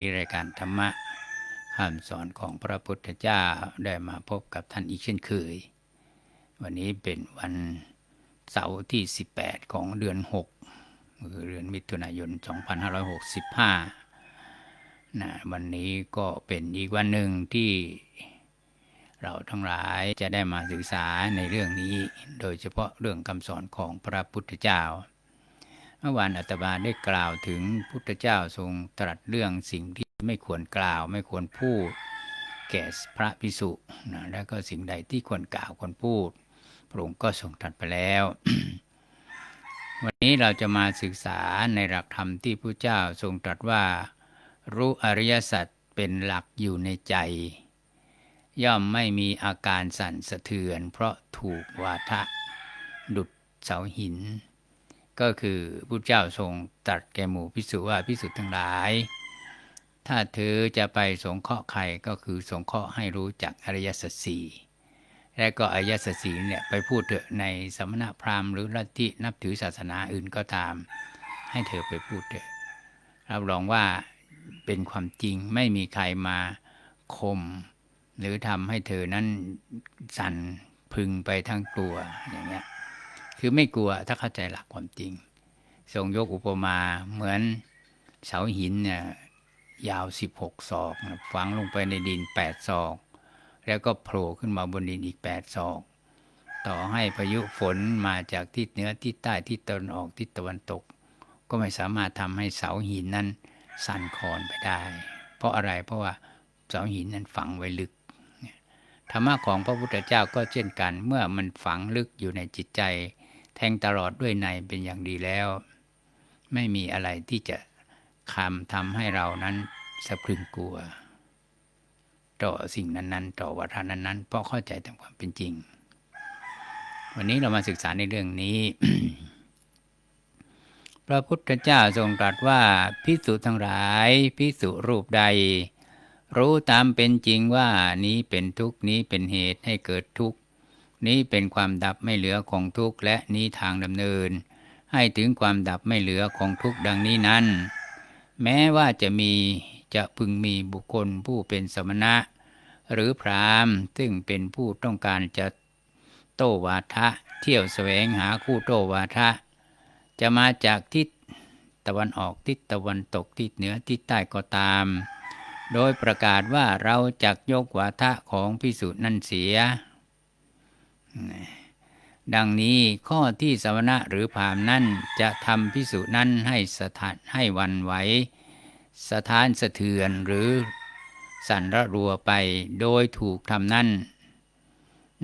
รายการธรรมะคำสอนของพระพุทธเจ้าได้มาพบกับท่านอีกเช่นเคย วันนี้เป็นวันเสาร์ที่ 18 ของเดือน 6 คือเดือนมิถุนายน 2565นะวันนี้ก็เป็นอีกวันหนึ่งที่เราทั้งหลายจะได้มาศึกษาในเรื่องนี้ โดยเฉพาะเรื่องคำสอนของพระพุทธเจ้า เมื่อวานอาตมาได้กล่าวถึงพุทธเจ้าทรงตรัสเรื่องสิ่งที่ไม่ควรกล่าว ไม่ควรพูด แก่พระพิสุนะแล้วก็สิ่งใดที่ควรกล่าวควรพูด พระองค์ก็ทรงตรัสไปแล้ว วันนี้เราจะมาศึกษาในหลักธรรมที่พระเจ้าทรงตรัสว่า รู้อริยสัจเป็นหลักอยู่ในใจ ย่อมไม่มีอาการสั่นสะเทือน เพราะถูกวาทะดุดเสาหิน ก็คือพระเจ้าทรงตรัสแก่หมู่พิสุว่าพิสุทั้งหลาย ถ้าเธอจะไปสงเคราะห์ใครก็คือสงเคราะห์ให้รู้จักอริยสัจสี่และก็อริยสัจสี่เนี่ยไปพูดเถอะในสมณพราหมณ์หรือลัทธินับถือศาสนาอื่นก็ตาม ให้เธอไปพูดเถอะรับรองว่าเป็นความจริงไม่มีใครมาคม หรือทำให้เธอนั้นสั่นพึงไปทั้งตัวอย่างเงี้ย คือไม่กลัวถ้าเข้าใจหลักความจริง ทรงยกอุปมาเหมือนเสาหินเนี่ยยาว 16 ศอกฝังลงไปในดิน 8 ศอก แล้วก็โผล่ขึ้นมาบนดินอีก 8 ศอก ต่อให้พายุฝนมาจากทิศเหนือทิศใต้ทิศตะวันออกทิศตะวันตก ก็ไม่สามารถทำให้เสาหินนั้นสั่นคลอนไปได้ เพราะอะไรเพราะว่าเสาหินนั้นฝังไว้ลึกธรรมะของพระพุทธเจ้าก็เช่นกัน เมื่อมันฝังลึกอยู่ในจิตใจ แทงตลอดด้วยในเป็นอย่างดีแล้ว ไม่มีอะไรที่จะคำทำให้เรานั้นสะพรึงกลัว ต่อสิ่งนั้น ๆ ต่อวัฒนนั้น ๆ เพราะเข้าใจตามความเป็นจริง วันนี้เรามาศึกษาในเรื่องนี้ พระพุทธเจ้าทรงตรัสว่าพิสุทั้งหลายพิสุรูปใด รู้ตามเป็นจริงว่านี้เป็นทุกข์นี้เป็นเหตุให้เกิดทุกข์ นี้เป็นความดับไม่เหลือของทุกข์และนี้ทางดำเนิน ให้ถึงความดับไม่เหลือของทุกข์ดังนี้นั้น แม้ว่าจะมีจะพึงมีบุคคลผู้เป็นสมณะ หรือพรามซึ่งเป็นผู้ต้องการจะโตวาทะ เที่ยวแสวงหาคู่โตวาทะ จะมาจากทิศตะวันออกทิศตะวันตกทิศเหนือทิศใต้ก็ตาม โดยประกาศว่าเราจักยกวาทะของพิสุนั่นเสีย ดังนี้ข้อที่สมณะหรือพามนั่นจะทำพิสุนั้นให้สถานให้วันไหวสถานสะเทือนหรือสั่นระรัวไปโดยถูกทำนั่น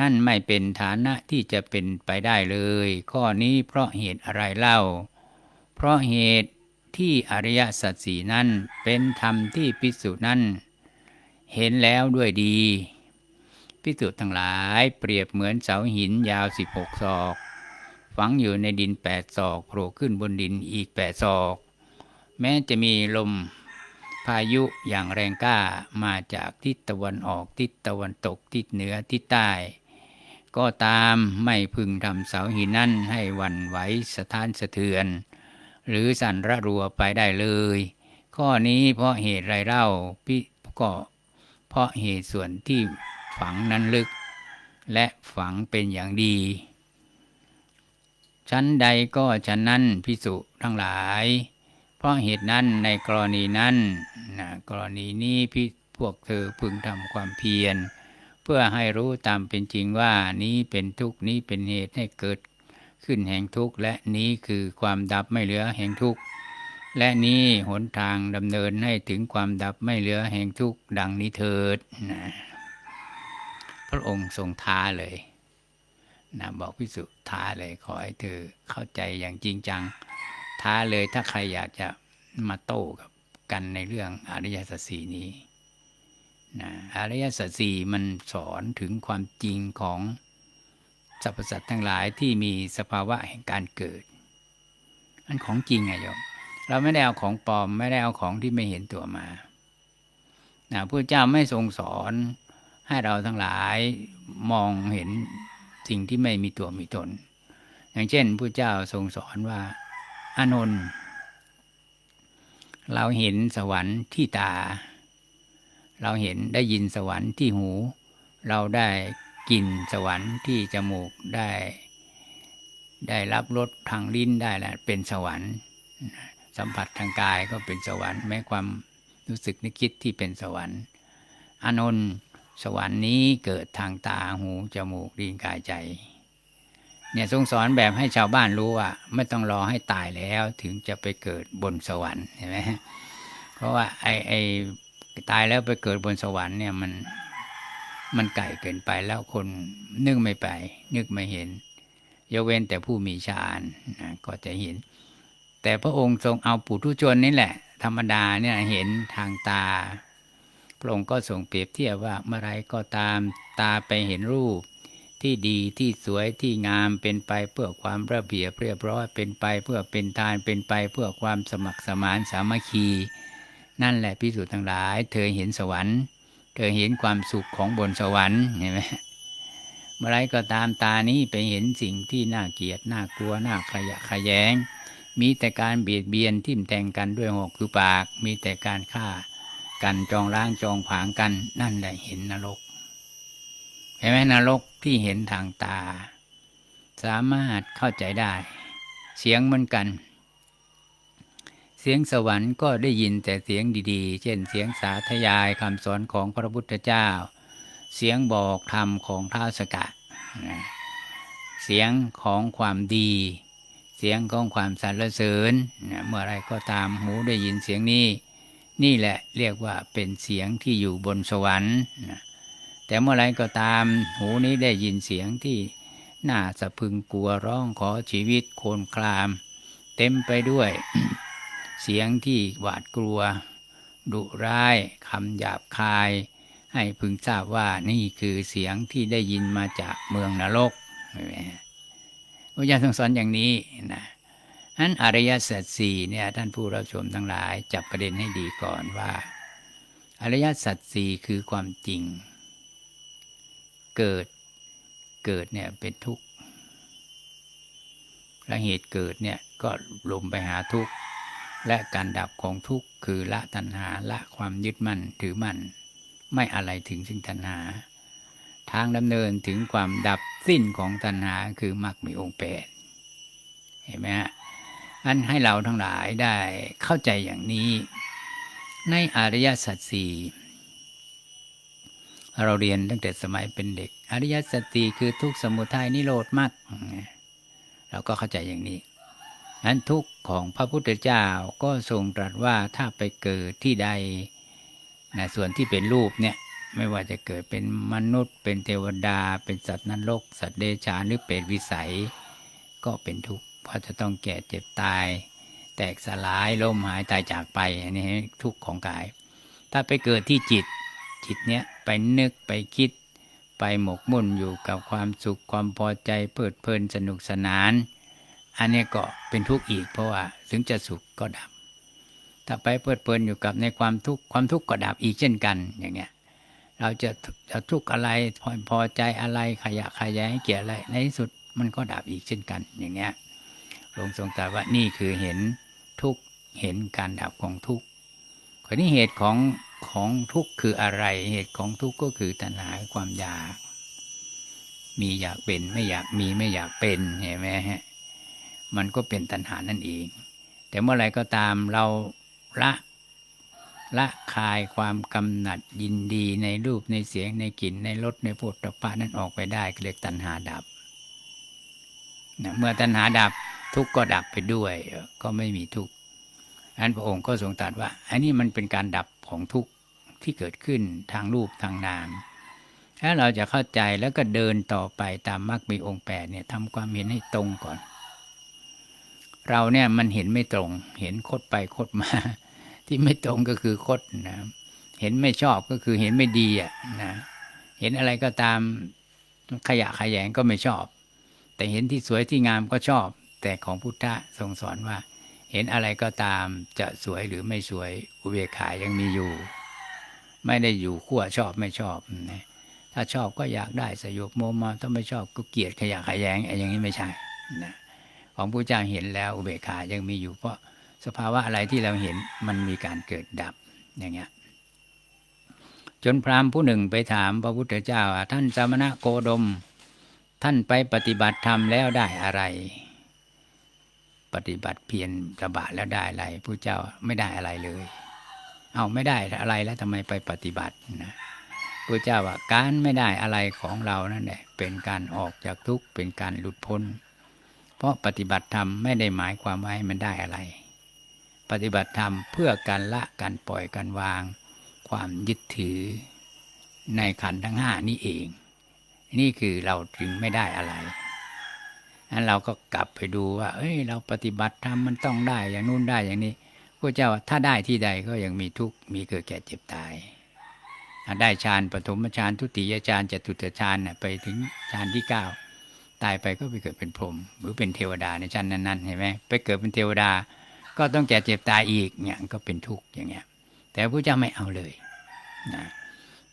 นั่นไม่เป็นฐานะที่จะเป็นไปได้เลย ข้อนี้เพราะเหตุอะไรเล่า เพราะเหตุที่อริยสัจสีนั้นเป็นธรรมที่พิสุนั้น เห็นแล้วด้วยดี พิสุทั้งหลายเปรียบเหมือนเสาหินยาว 16 ศอก ฝังอยู่ในดิน 8 ศอกโผล่ขึ้นบนดินอีก 8 ศอก แม้จะมีลมพายุอย่างแรงกล้ามาจากทิศตะวันออกทิศตะวันตกทิศเหนือทิศใต้ ก็ตามไม่พึงทำเสาหินนั้นให้วันไหวสถานสะเทือน หรือสั่นระรัวไปได้เลย ข้อนี้เพราะเหตุไรเล่าพี่ก็เพราะเหตุส่วนที่ ฝังนั้นลึก และฝังเป็นอย่างดี ชั้นใดก็ชั้นนั้นพิสุทั้งหลาย เพราะเหตุนั้นในกรณีนั้นนะกรณีนี้พี่พวกเธอพึงทำความเพียร เพื่อให้รู้ตามเป็นจริงว่านี้เป็นทุกข์นี้เป็นเหตุให้เกิดขึ้นแห่งทุกข์และนี้คือความดับไม่เหลือแห่งทุกข์และนี้หนทางดำเนินให้ถึงความดับไม่เหลือแห่งทุกข์ดังนี้เถิดนะ พระองค์ทรงท้าเลยนะบอกพิสุท้าเลยขอให้เธอเข้าใจอย่างจริงจัง ท้าเลยถ้าใครอยากจะมาโต้กับกันในเรื่องอริยสัจสีนี้นะอริยสัจสี่มันสอนถึงความจริงของสรรพสัตว์ทั้งหลายที่มีสภาวะแห่งการเกิด อันของจริงไงโยมเราไม่ได้เอาของปลอมไม่ได้เอาของที่ไม่เห็นตัวมานะพระเจ้าไม่ทรงสอน ให้เราทั้งหลายมองเห็นสิ่งที่ไม่มีตัวมีตน อย่างเช่นพระเจ้าทรงสอนว่าอานนท์เราเห็นสวรรค์ที่ตา เราเห็นได้ยินสวรรค์ที่หู เราได้กลิ่นสวรรค์ที่จมูกได้ ได้รับรสทางลิ้นได้แล้วเป็นสวรรค์ สัมผัสทางกายก็เป็นสวรรค์แม้ความรู้สึกนึกคิดที่เป็นสวรรค์ อานนท์ สวรรค์นี้เกิดทางตาหูจมูกลิ้นกายใจ เนี่ยทรงสอนแบบให้ชาวบ้านรู้ว่า ไม่ต้องรอให้ตายแล้วถึงจะไปเกิดบนสวรรค์เห็นไหมเพราะว่าไอไอตายแล้วไปเกิดบนสวรรค์เนี่ยมันมันไกลเกินไปแล้วคนนึกไม่ไป นึกไม่เห็นยกเว้นแต่ผู้มีฌานนะก็จะเห็น แต่พระองค์ทรงเอาปุถุชนนี่แหละ ธรรมดาเนี่ยเห็นทางตา พระองค์ก็ทรงเปรียบเทียบว่าเมื่อไรก็ตามตาไปเห็นรูป ที่ดีที่สวยที่งามเป็นไปเพื่อความระเบียบเรียบร้อยเป็นไปเพื่อเป็นทานเป็นไปเพื่อความสมัครสมานสามัคคี นั่นแหละพิสูจน์ทั้งหลาย เธอเห็นสวรรค์ เธอเห็นความสุขของบนสวรรค์เห็นไหมเมื่อไรก็ตามตานี้ไปเห็นสิ่งที่น่าเกลียดน่ากลัวน่าขยะขยแยง มีแต่การเบียดเบียนทิ่มแทงกันด้วยหอกคือปาก มีแต่การฆ่า กันจองล้างจองผางกัน นั่นแหละเห็นนรกเห็นไหมนรกที่เห็นทางตา สามารถเข้าใจได้ เสียงเหมือนกัน เสียงสวรรค์ก็ได้ยินแต่เสียงดีๆ เช่นเสียงสาธยายคำสอนของพระพุทธเจ้า เสียงบอกธรรมของท้าวสกะเสียงของความดีเสียงของความสรรเสริญ เมื่อไรก็ตามหูได้ยินเสียงนี้ นี่แหละเรียกว่าเป็นเสียงที่อยู่บนสวรรค์แต่เมื่อไรก็ตามหูนี้ได้ยินเสียงที่น่าสะพึงกลัวร้องขอชีวิตโคลนคลาม เต็มไปด้วย เสียงที่หวาดกลัว ดุร้ายคำหยาบคาย ให้พึงทราบว่านี่คือเสียงที่ได้ยินมาจากเมืองนรกเห็นไหมพระเจ้าทรงสอนอย่างนี้นะ นั้นอริยสัจสี่เนี่ยท่านผู้รับชมทั้งหลายจับประเด็นให้ดีก่อนว่า อริยสัจสี่คือความจริง เกิดเกิดเนี่ยเป็นทุกข์และเหตุเกิดเนี่ยก็ลมไปหาทุกข์และการดับของทุกข์คือละตัณหาละความยึดมั่นถือมั่น ไม่อะไรถึงซึ่งตัณหา ทางดำเนินถึงความดับสิ้นของตัณหาคือมรรคมีองค์แปดเห็นไหมฮะ อันให้เราทั้งหลายได้เข้าใจอย่างนี้ ในอริยสัจสี่เราเรียนตั้งแต่สมัยเป็นเด็ก อริยสัจสี่คือทุกข์สมุทัยนิโรธมรรคเราก็เข้าใจอย่างนี้นั้นทุกข์ของพระพุทธเจ้าก็ทรงตรัสว่าถ้าไปเกิดที่ใดนะส่วนที่เป็นรูปเนี่ยไม่ว่าจะเกิดเป็นมนุษย์ เป็นเทวดา เป็นสัตว์นรก สัตว์เดชานหรือเปรตวิสัย ก็เป็นทุกข์ เพราะจะต้องแก่เจ็บตาย แตกสลายล้มหายตายจากไปอันนี้ทุกข์ของกาย ถ้าไปเกิดที่จิตจิตเนี้ยไปนึกไปคิด ไปหมกมุ่นอยู่กับความสุขความพอใจเพลิดเพลินสนุกสนาน อันนี้ก็เป็นทุกข์อีกเพราะว่าถึงจะสุขก็ดับ ถ้าไปเพลิดเพลินอยู่กับในความทุกข์ความทุกข์ก็ดับอีกเช่นกันอย่างเงี้ยเราจะจะทุกข์อะไรพอพอใจอะไรขยะขยะให้เกี่ยอะไรในที่สุดมันก็ดับอีกเช่นกันอย่างเงี้ย หลวงทรงตรัสว่านี่คือเห็นทุกเห็นการดับของทุกข์คนนี้เหตุของของทุกข์คืออะไร เหตุของทุกข์ก็คือตัณหาความอยาก มีอยากเป็นไม่อยากมีไม่อยากเป็นเห็นไหมฮะมันก็เป็นตัณหานั่นเอง แต่เมื่อไรก็ตามเราละละคายความกำหนัดยินดีในรูปในเสียงในกลิ่นในรสในพุทธะนั้นออกไปได้เรียกตัณหาดับนะเมื่อตัณหาดับ ทุกข์ก็ดับไปด้วย ก็ไม่มีทุกข์อันพระองค์ก็ทรงตรัสว่า อันนี้มันเป็นการดับของทุกข์ที่เกิดขึ้นทางรูปทางนาม ถ้าเราจะเข้าใจแล้วก็เดินต่อไปตามมรรคมีองค์แปดเนี่ยทำความเห็นให้ตรงก่อน เราเนี่ยมันเห็นไม่ตรง เห็นคดไปคดมา ที่ไม่ตรงก็คือคดนะเห็นไม่ชอบก็คือเห็นไม่ดีอะนะเห็นอะไรก็ตามขยะขยงก็ไม่ชอบ แต่เห็นที่สวยที่งามก็ชอบ แต่ของพุทธะทรงสอนว่า เห็นอะไรก็ตามจะสวยหรือไม่สวยอุเบกขายังมีอยู่ ไม่ได้อยู่ขั้วชอบไม่ชอบนะถ้าชอบก็อยากได้สยบโมมาถ้าไม่ชอบก็เกลียดขยะขยงไอ้อย่างนี้ไม่ใช่นะของพระเจ้าเห็นแล้วอุเบกขายังมีอยู่ เพราะสภาวะอะไรที่เราเห็นมันมีการเกิดดับอย่างเงี้ยจนพราหมณ์ผู้หนึ่งไปถามพระพุทธเจ้าว่าท่านสมณะโคดม ท่านไปปฏิบัติธรรมแล้วได้อะไร ปฏิบัติเพียรระบาดแล้วได้อะไรผู้เจ้าไม่ได้อะไรเลย เอาไม่ได้อะไรแล้วทำไมไปปฏิบัตินะพระเจ้าว่าการไม่ได้อะไรของเรานั่นแหละเป็นการออกจากทุกข์เป็นการหลุดพ้น เพราะปฏิบัติธรรมไม่ได้หมายความว่าให้มันได้อะไร ปฏิบัติธรรมเพื่อการละการปล่อยการวาง ความยึดถือ ในขันธ์ทั้งห้านี่เอง นี่คือเราจึงไม่ได้อะไร นั้นเราก็กลับไปดูว่า เอ้ย เราปฏิบัติธรรมมันต้องได้อย่างนู้นได้อย่างนี้พระเจ้าว่าถ้าได้ที่ใดก็ยังมีทุกข์มีเกิดแก่เจ็บตาย ได้ฌานปฐมฌานทุติยฌานจตุตฌานไปถึงฌานที่เก้าตายไปก็ไปเกิดเป็นพรหมหรือเป็นเทวดาในชั้นนั้นๆเห็นไหมไปเกิดเป็นเทวดา ก็ต้องแก่เจ็บตายอีกเนี่ยก็เป็นทุกข์อย่างเงี้ย แต่พระเจ้าไม่เอาเลยนะ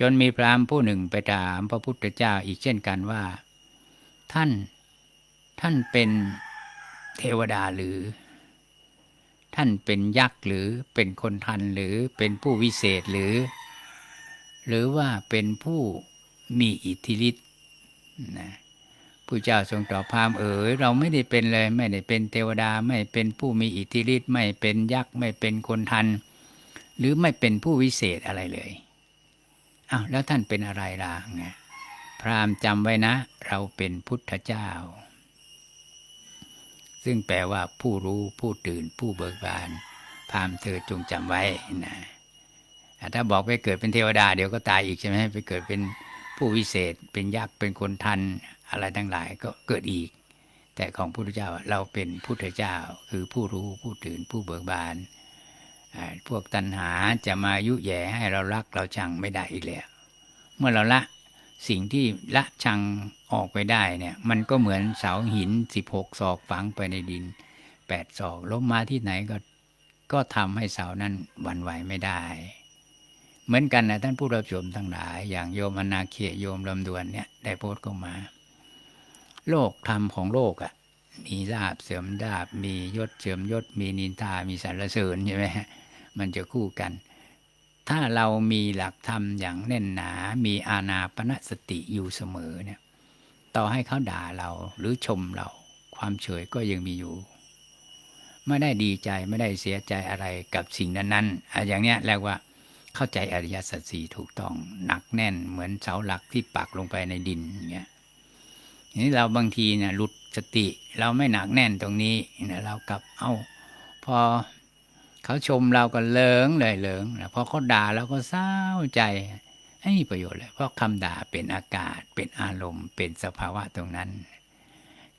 จนมีพราหมณ์ผู้หนึ่งไปถามพระพุทธเจ้าอีกเช่นกันว่า ท่าน ท่านเป็นเทวดาหรือ ท่านเป็นยักษ์หรือเป็นคนทันหรือเป็นผู้วิเศษหรือ หรือว่าเป็นผู้มีอิทธิฤทธิ์นะผู้เจ้าทรงตอบพราหมณ์เอ๋ยเราไม่ได้เป็นเลย ไม่ได้เป็นเทวดาไม่เป็นผู้มีอิทธิฤทธิ์ไม่เป็นยักษ์ไม่เป็นคนทัน หรือไม่เป็นผู้วิเศษอะไรเลยอ้าวแล้วท่านเป็นอะไรล่ะไงพราหมณ์จำไว้นะ เราเป็นพุทธเจ้า ซึ่งแปลว่าผู้รู้ผู้ตื่นผู้เบิกบาน พามเธอจงจำไว้นะถ้าบอกไปเกิดเป็นเทวดา เดี๋ยวก็ตายอีกใช่ไหมไปเกิดเป็นผู้วิเศษ เป็นยักษ์เป็นคนทันอะไรทั้งหลายก็เกิดอีก แต่ของพุทธเจ้าเราเป็นพุทธเจ้า คือผู้รู้ผู้ตื่นผู้เบิกบาน พวกตัณหาจะมายุแย่ให้เรารักเราชังไม่ได้อีกแล้ว เมื่อเราละ สิ่งที่ละชังออกไปได้เนี่ย มันก็เหมือนเสาหินสิบหกศอกฝังไปในดินแปดศอกล้มมาที่ไหนก็ก็ทำให้เสานั้นวันไหวไม่ได้ เหมือนกันนะท่านผู้รับชมทั้งหลาย อย่างโยมอนาเคียโยมลำดวนเนี่ยได้โพสต์เข้ามา โลกธรรมของโลกอะ่ะมีลาบเสริมลาบมียศเสริมยศ มีนินทา มีสรรเสริญใช่ไหมมันจะคู่กัน ถ้าเรามีหลักธรรมอย่างแน่นหนา มีอาณาปณะสติอยู่เสมอเนี่ย ต่อให้เขาด่าเราหรือชมเรา ความเฉยก็ยังมีอยู่ ไม่ได้ดีใจไม่ได้เสียใจอะไรกับสิ่งนั้นๆอย่างเนี้ยเรียกว่าเข้าใจอริยสัจสี่ถูกต้องหนักแน่นเหมือนเสาหลักที่ปักลงไปในดินอย่างเงี้ยนี้เราบางทีเนี่ยหลุดสติเราไม่หนักแน่นตรงนี้นะเรากลับเอาพอ เขาชมเราก็เลิงเลยเลิงพอเขาด่าเราก็เศร้าใจไม่มีประโยชน์เลย เพราะคำด่าเป็นอากาศ เป็นอารมณ์ เป็นสภาวะตรงนั้น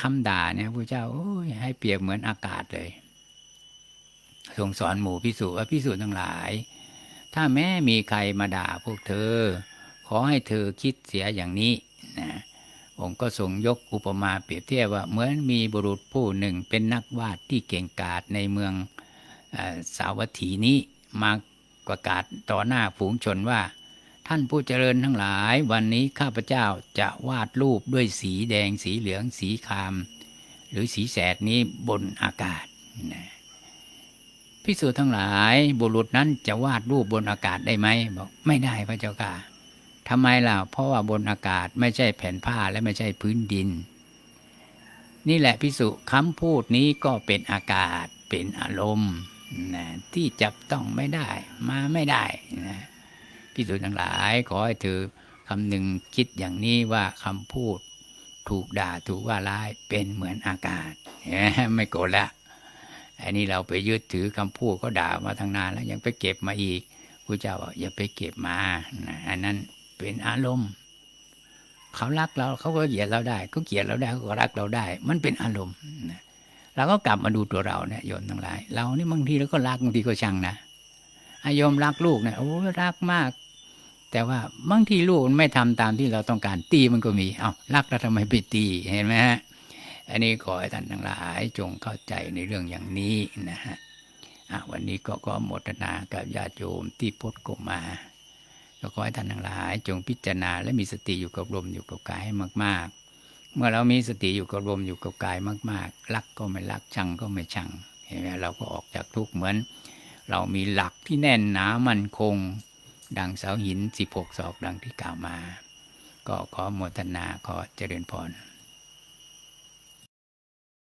คำด่าเนี่ยพระเจ้าให้เปรียบเหมือนอากาศเลยทรงสอนหมู่พิสูจน์ว่าพิสูจน์ทั้งหลาย ถ้าแม้มีใครมาด่าพวกเธอ ขอให้เธอคิดเสียอย่างนี้นะผมก็ทรงยกอุปมาเปรียบเทียบว่าเหมือนมีบุรุษผู้หนึ่งเป็นนักวาดที่เก่งกาจในเมือง สาวัตถีนี้มาประกาศต่อหน้าฝูงชนว่า ท่านผู้เจริญทั้งหลายวันนี้ข้าพเจ้าจะวาดรูปด้วยสีแดงสีเหลืองสีคราม หรือสีแสดนี้บนอากาศพิสูจน์ทั้งหลายบุรุษนั้นจะวาดรูปบนอากาศได้ไหมบอกไม่ได้พระเจ้าค่ะทำไมล่ะเพราะว่าบนอากาศไม่ใช่แผ่นผ้าและไม่ใช่พื้นดิน นี่แหละพิสุคำพูดนี้ก็เป็นอากาศเป็นอารมณ์ นะที่จับต้องไม่ได้ มาไม่ได้นะพิสูจน์ทั้งหลาย ขอให้ถือคำหนึ่งคิดอย่างนี้ว่าคำพูดถูกด่าถูกว่าร้ายเป็นเหมือนอากาศไม่โกรธละอันนี้เราไปยึดถือคำพูดก็ด่ามาทั้งนานแล้วยังไปเก็บมาอีกพระเจ้าบอกอย่าไปเก็บมานะอันนั้นเป็นอารมณ์ เขารักเราเขาก็เกลียดเราได้เขาเกลียดเราได้เขาก็รักเราได้ มันเป็นอารมณ์นะ เราก็กลับมาดูตัวเราเนี่ยโยมทั้งหลาย เรานี่บางทีเราก็รักบางทีก็ชังนะโยมรักลูกเนี่ยโอ้รักมาก แต่ว่าบางทีลูกมันไม่ทำตามที่เราต้องการตีมันก็มี เอา้ารักแล้วทำไมไปตีเห็นไหมฮะอันนี้ขอให้ท่านทั้งหลายจงเข้าใจในเรื่องอย่างนี้นะฮะวันนี้ก็ก็หมดนากับญาติโยมที่พดกมาก็ขอให้ท่านทั้งหลาย จงพิจารณาและมีสติอยู่กับลมอยู่กับกายให้มาก ๆ เมื่อเรามีสติอยู่กับลมอยู่กับกายมาก ๆ รักก็ไม่รักชังก็ไม่ชังเห็นไหมเราก็ออกจากทุกข์เหมือน เรามีหลักที่แน่นหนามั่นคง ดังเสาหินสิบหกศอกดังที่กล่าวมา ก็ขอโมทนาขอเจริญพร